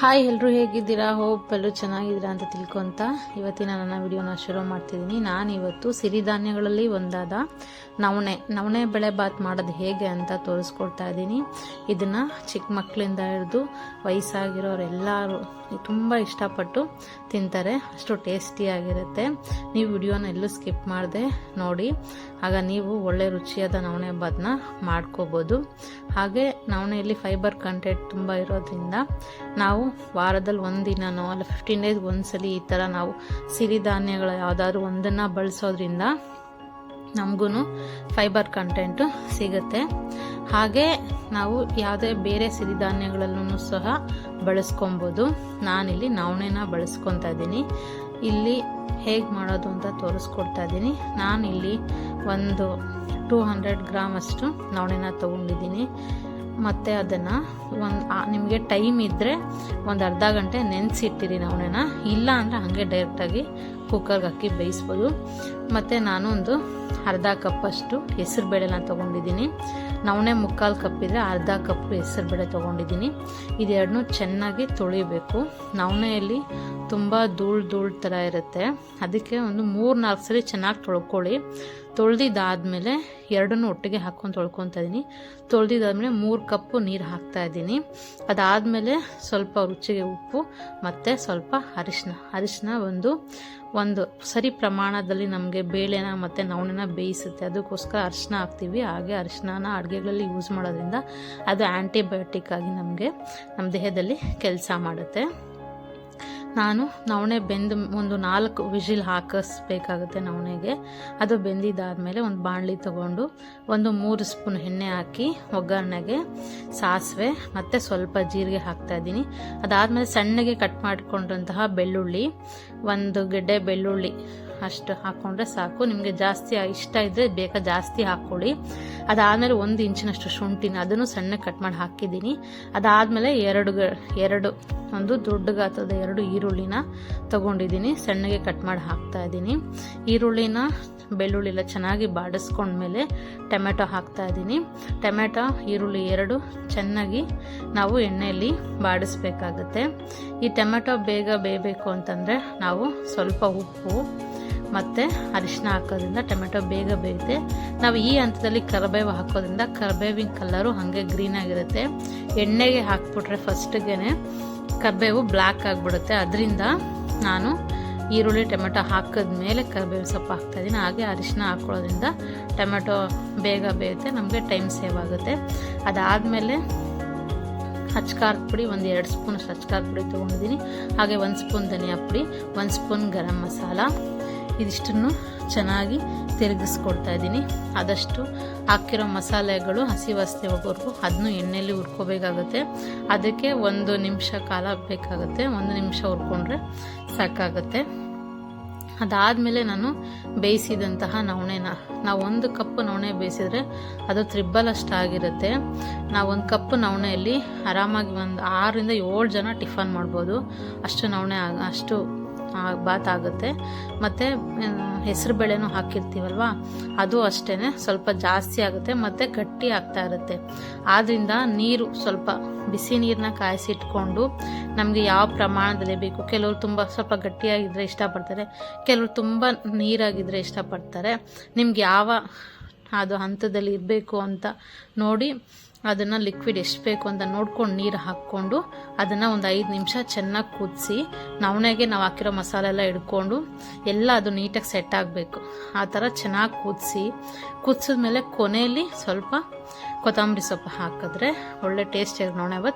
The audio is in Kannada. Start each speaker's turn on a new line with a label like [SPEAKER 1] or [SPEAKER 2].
[SPEAKER 1] ಹಾಯ್ ಎಲ್ಲರೂ ಹೇಗಿದ್ದೀರಾ? ಹೋಪ್ ಎಲ್ಲರೂ ಚೆನ್ನಾಗಿದ್ದೀರಾ ಅಂತ ತಿಳ್ಕೊತ ಇವತ್ತಿನ ನನ್ನ ವಿಡಿಯೋನ ಶುರು ಮಾಡ್ತಿದ್ದೀನಿ. ನಾನು ಇವತ್ತು ಸಿರಿಧಾನ್ಯಗಳಲ್ಲಿ ಒಂದಾದ ನವಣೆ. ನವಣೆ ಬೆಳೆ ಬಾತ್ ಮಾಡೋದು ಹೇಗೆ ಅಂತ ತೋರಿಸ್ಕೊಡ್ತಾ ಇದ್ದೀನಿ. ಇದನ್ನು ಚಿಕ್ಕ ಮಕ್ಕಳಿಂದ ಹಿಡಿದು ವಯಸ್ಸಾಗಿರೋರೆಲ್ಲರೂ ತುಂಬ ಇಷ್ಟಪಟ್ಟು ತಿಂತಾರೆ. ಅಷ್ಟು ಟೇಸ್ಟಿಯಾಗಿರುತ್ತೆ ನೀವು ವಿಡಿಯೋನ ಎಲ್ಲೂ ಸ್ಕಿಪ್ ಮಾಡಿದೆ ನೋಡಿ. ಆಗ ನೀವು ಒಳ್ಳೆ ರುಚಿಯಾದ ನವಣೆ ಬಾತ್ನ ಮಾಡ್ಕೋಬೋದು. ಹಾಗೆ ನವಣೆಯಲ್ಲಿ ಫೈಬರ್ ಕಂಟೆಂಟ್ ತುಂಬ ಇರೋದ್ರಿಂದ ನಾವು ವಾರದಲ್ಲಿ ಒಂದಿನನೋ ಅಲ್ಲ ಫಿಫ್ಟೀನ್ ಡೇಸ್ ಒಂದ್ಸಲ ಈ ಥರ ನಾವು ಸಿರಿಧಾನ್ಯಗಳು ಯಾವುದಾದ್ರು ಒಂದನ್ನು ಬಳಸೋದ್ರಿಂದ ನಮಗೂ ಫೈಬರ್ ಕಂಟೆಂಟು ಸಿಗುತ್ತೆ. ಹಾಗೆ ನಾವು ಯಾವುದೇ ಬೇರೆ ಸಿರಿಧಾನ್ಯಗಳಲ್ಲೂ ಸಹ ಬಳಸ್ಕೊಬೋದು. ನಾನಿಲ್ಲಿ ನವಣೆನ ಬಳಸ್ಕೊತಾ ಇದ್ದೀನಿ. ಇಲ್ಲಿ ಹೇಗೆ ಮಾಡೋದು ಅಂತ ತೋರಿಸ್ಕೊಡ್ತಾ ಇದ್ದೀನಿ. ನಾನಿಲ್ಲಿ ಒಂದು ಟೂ ಹಂಡ್ರೆಡ್ ಗ್ರಾಮ್ ಅಷ್ಟು ನವಣೆನ ತೊಗೊಂಡಿದ್ದೀನಿ. ಮತ್ತು ಅದನ್ನು ಒಂದು ನಿಮಗೆ ಟೈಮ್ ಇದ್ದರೆ ಒಂದು ಅರ್ಧ ಗಂಟೆ ನೆನೆಸಿಟ್ಟಿರಿ ನವಣೆನ ಇಲ್ಲ ಅಂದರೆ ಹಾಗೆ ಡೈರೆಕ್ಟಾಗಿ ಕುಕ್ಕರ್ಗೆ ಹಾಕಿ ಬೇಯಿಸ್ಬೋದು. ಮತ್ತು ಒಂದು ಅರ್ಧ ಕಪ್ಪಷ್ಟು ಹೆಸರು ಬೇಳೆನ ತೊಗೊಂಡಿದ್ದೀನಿ. ನವಣೆ ಮುಕ್ಕಾಲು ಕಪ್ ಇದ್ರೆ ಅರ್ಧ ಕಪ್ ಹೆಸರು ಬೇಳೆ ತೊಗೊಂಡಿದ್ದೀನಿ. ಇದೆರಡನ್ನೂ ಚೆನ್ನಾಗಿ ತೊಳಿಬೇಕು. ನವಣೆಯಲ್ಲಿ ತುಂಬ ಧೂಳು ಧೂಳು ಥರ ಇರುತ್ತೆ. ಅದಕ್ಕೆ ಒಂದು ಮೂರು ನಾಲ್ಕು ಸರಿ ಚೆನ್ನಾಗಿ ತೊಳ್ಕೊಳ್ಳಿ. ತೊಳೆದಿದ್ದಾದಮೇಲೆ ಎರಡನ್ನೂ ಒಟ್ಟಿಗೆ ಹಾಕ್ಕೊಂಡು ತೊಳ್ಕೊತಾ ಇದ್ದೀನಿ ತೊಳೆದಿದ್ದಾದಮೇಲೆ ಮೂರು ಕಪ್ಪು ನೀರು ಹಾಕ್ತಾ ಇದ್ದೀನಿ ಅದಾದಮೇಲೆ ಸ್ವಲ್ಪ ರುಚಿಗೆ ಉಪ್ಪು ಮತ್ತು ಸ್ವಲ್ಪ ಅರಿಶಿನ ಅರಿಶಿನ ಒಂದು ಒಂದು ಸರಿ ಪ್ರಮಾಣದಲ್ಲಿ ನಮಗೆ ಬೇಳೆನ ಮತ್ತು ನವಣೆನ ಬೇಯಿಸುತ್ತೆ. ಅದಕ್ಕೋಸ್ಕರ ಅರಿಶಿನ ಹಾಕ್ತೀವಿ. ಹಾಗೆ ಅರಿಶಿನ ಅಡುಗೆಗಳಲ್ಲಿ ಯೂಸ್ ಮಾಡೋದ್ರಿಂದ ಅದು ಆ್ಯಂಟಿಬಯೋಟಿಕ್ ಆಗಿ ನಮಗೆ ನಮ್ಮ ದೇಹದಲ್ಲಿ ಕೆಲಸ ಮಾಡುತ್ತೆ. ನಾನು ನವಣೆ ಬೆಂದು ಒಂದು ನಾಲ್ಕು ವಿಜಿಲ್ ಹಾಕಿಸ್ಬೇಕಾಗುತ್ತೆ ನವಣೆಗೆ. ಅದು ಬೆಂದಿದ್ದಾದಮೇಲೆ ಒಂದು ಬಾಣಲಿ ತಗೊಂಡು ಒಂದು ಮೂರು ಸ್ಪೂನ್ ಎಣ್ಣೆ ಹಾಕಿ ಒಗ್ಗರಣೆಗೆ ಸಾಸಿವೆ ಮತ್ತು ಸ್ವಲ್ಪ ಜೀರಿಗೆ ಹಾಕ್ತಾಯಿದ್ದೀನಿ ಅದಾದಮೇಲೆ ಸಣ್ಣಗೆ ಕಟ್ ಮಾಡಿಕೊಂಡಂತಹ ಬೆಳ್ಳುಳ್ಳಿ, ಒಂದು ಗೆಡ್ಡೆ ಬೆಳ್ಳುಳ್ಳಿ ಅಷ್ಟು ಹಾಕ್ಕೊಂಡ್ರೆ ಸಾಕು. ನಿಮಗೆ ಜಾಸ್ತಿ ಇಷ್ಟ ಇದ್ದರೆ ಬೇಕಾ ಜಾಸ್ತಿ ಹಾಕ್ಕೊಳ್ಳಿ ಅದಾದ್ಮೇಲೆ ಒಂದು ಇಂಚಿನಷ್ಟು ಶುಂಠಿನ ಅದನ್ನು ಸಣ್ಣ ಕಟ್ ಮಾಡಿ ಹಾಕಿದ್ದೀನಿ. ಅದಾದ್ಮೇಲೆ ಎರಡು ಎರಡು, ಒಂದು ದೊಡ್ಡ ಗಾತ್ರದ ಎರಡು ಈರುಳ್ಳಿನ ತೊಗೊಂಡಿದ್ದೀನಿ. ಸಣ್ಣಗೆ ಕಟ್ ಮಾಡಿ ಹಾಕ್ತಾ ಇದ್ದೀನಿ. ಈರುಳ್ಳಿನ ಬೆಳ್ಳುಳ್ಳಿ ಎಲ್ಲ ಚೆನ್ನಾಗಿ ಬಾಡಿಸ್ಕೊಂಡ್ಮೇಲೆ ಟೊಮೆಟೊ ಹಾಕ್ತಾ ಇದ್ದೀನಿ. ಟೊಮೆಟೊ, ಈರುಳ್ಳಿ ಎರಡು ಚೆನ್ನಾಗಿ ನಾವು ಎಣ್ಣೆಯಲ್ಲಿ ಬಾಡಿಸ್ಬೇಕಾಗತ್ತೆ. ಈ ಟೊಮೆಟೊ ಬೇಗ ಬೇಯಬೇಕು ಅಂತಂದರೆ ನಾವು ಸ್ವಲ್ಪ ಉಪ್ಪು ಮತ್ತು ಅರಿಶಿನ ಹಾಕೋದ್ರಿಂದ ಟೊಮೆಟೊ ಬೇಗ ಬೇಯುತ್ತೆ. ನಾವು ಈ ಹಂತದಲ್ಲಿ ಕರಿಬೇವು ಹಾಕೋದ್ರಿಂದ ಕರಿಬೇವಿನ ಕಲರು ಹಾಗೆ ಗ್ರೀನಾಗಿರುತ್ತೆ ಎಣ್ಣೆಗೆ ಹಾಕ್ಬಿಟ್ರೆ ಫಸ್ಟಿಗೆ ಕರಿಬೇವು ಬ್ಲ್ಯಾಕ್ ಆಗಿಬಿಡುತ್ತೆ. ಅದರಿಂದ ನಾನು ಈರುಳ್ಳಿ, ಟೊಮೆಟೊ ಹಾಕಿದ ಮೇಲೆ ಕರಿಬೇವು ಸೊಪ್ಪು ಹಾಕ್ತಾಯಿದ್ದೀನಿ ಹಾಗೆ ಅರಿಶಿನ ಹಾಕ್ಕೊಳ್ಳೋದ್ರಿಂದ ಟೊಮೆಟೊ ಬೇಗ ಬೇಯುತ್ತೆ, ನಮಗೆ ಟೈಮ್ ಸೇವ್ ಆಗುತ್ತೆ. ಅದಾದಮೇಲೆ ಹಚ್ಕಾರದ ಪುಡಿ, ಒಂದು ಎರಡು ಸ್ಪೂನ್ ಹಚ್ಕಾರದ ಪುಡಿ ತೊಗೊಂಡಿದ್ದೀನಿ. ಹಾಗೆ ಒಂದು ಸ್ಪೂನ್ ಧನಿಯಾ ಪುಡಿ, ಒಂದು ಸ್ಪೂನ್ ಗರಂ ಮಸಾಲ. ಇದಿಷ್ಟನ್ನು ಚೆನ್ನಾಗಿ ತಿರುಗಿಸ್ಕೊಡ್ತಾ ಇದ್ದೀನಿ. ಆದಷ್ಟು ಹಾಕಿರೋ ಮಸಾಲೆಗಳು, ಹಸಿ ವಾಸನೆ ಹೋಗೋರ್ಗು ಅದನ್ನು ಎಣ್ಣೆಯಲ್ಲಿ ಹುರ್ಕೋಬೇಕಾಗುತ್ತೆ. ಅದಕ್ಕೆ ಒಂದು ನಿಮಿಷ ಕಾಲ ಬೇಕಾಗುತ್ತೆ. ಒಂದು ನಿಮಿಷ ಹುರ್ಕೊಂಡ್ರೆ ಸಾಕಾಗುತ್ತೆ. ಅದಾದಮೇಲೆ ನಾನು ಬೇಯಿಸಿದಂತಹ ನವಣೆನ, ನಾವು ಒಂದು ಕಪ್ ನವಣೆ ಬೇಯಿಸಿದ್ರೆ ಅದು ತ್ರಿಬ್ಬಲ್ ಆಗಿರುತ್ತೆ. ನಾವು ಒಂದು ಕಪ್ ನವಣೆಯಲ್ಲಿ ಆರಾಮಾಗಿ ಒಂದು ಆರರಿಂದ ಏಳು ಜನ ಟಿಫನ್ ಮಾಡ್ಬೋದು. ಅಷ್ಟು ನವಣೆ ಅಷ್ಟು ಬಾತ್ ಆಗುತ್ತೆ. ಮತ್ತು ಹೆಸರು ಬೇಳೆನೂ ಹಾಕಿರ್ತೀವಲ್ವ? ಅದು ಅಷ್ಟೇ ಸ್ವಲ್ಪ ಜಾಸ್ತಿ ಆಗುತ್ತೆ, ಮತ್ತು ಗಟ್ಟಿ ಆಗ್ತಾ ಇರುತ್ತೆ. ಆದ್ದರಿಂದ ನೀರು ಸ್ವಲ್ಪ ಬಿಸಿ ನೀರನ್ನ ಕಾಯಿಸಿಟ್ಕೊಂಡು ನಮಗೆ ಯಾವ ಪ್ರಮಾಣದಲ್ಲಿ ಬೇಕು. ಕೆಲವರು ತುಂಬ ಸ್ವಲ್ಪ ಗಟ್ಟಿಯಾಗಿದ್ದರೆ ಇಷ್ಟಪಡ್ತಾರೆ, ಕೆಲವರು ತುಂಬ ನೀರಾಗಿದ್ದರೆ ಇಷ್ಟಪಡ್ತಾರೆ. ನಿಮ್ಗೆ ಯಾವ ಅದು ಹಂತದಲ್ಲಿ ಇರಬೇಕು ಅಂತ ನೋಡಿ ಅದನ್ನು ಲಿಕ್ವಿಡ್ ಎಷ್ಟು ಬೇಕು ಅಂತ ನೋಡ್ಕೊಂಡು ನೀರು ಹಾಕ್ಕೊಂಡು ಅದನ್ನು ಒಂದು ಐದು ನಿಮಿಷ ಚೆನ್ನಾಗಿ ಕುದಿಸಿ ನವಣೆಗೆ ನಾವು ಹಾಕಿರೋ ಮಸಾಲೆ ಎಲ್ಲ ಹಿಡ್ಕೊಂಡು ಎಲ್ಲ ಅದು ನೀಟಾಗಿ ಸೆಟ್ ಆಗಬೇಕು. ಆ ಥರ ಚೆನ್ನಾಗಿ ಕುದಿಸಿ, ಕುದಿಸಿದ್ಮೇಲೆ ಕೊನೆಯಲ್ಲಿ ಸ್ವಲ್ಪ ಕೊತ್ತಂಬರಿ ಸೊಪ್ಪು ಹಾಕಿದ್ರೆ ಒಳ್ಳೆ ಟೇಸ್ಟ್ ನವಣೆ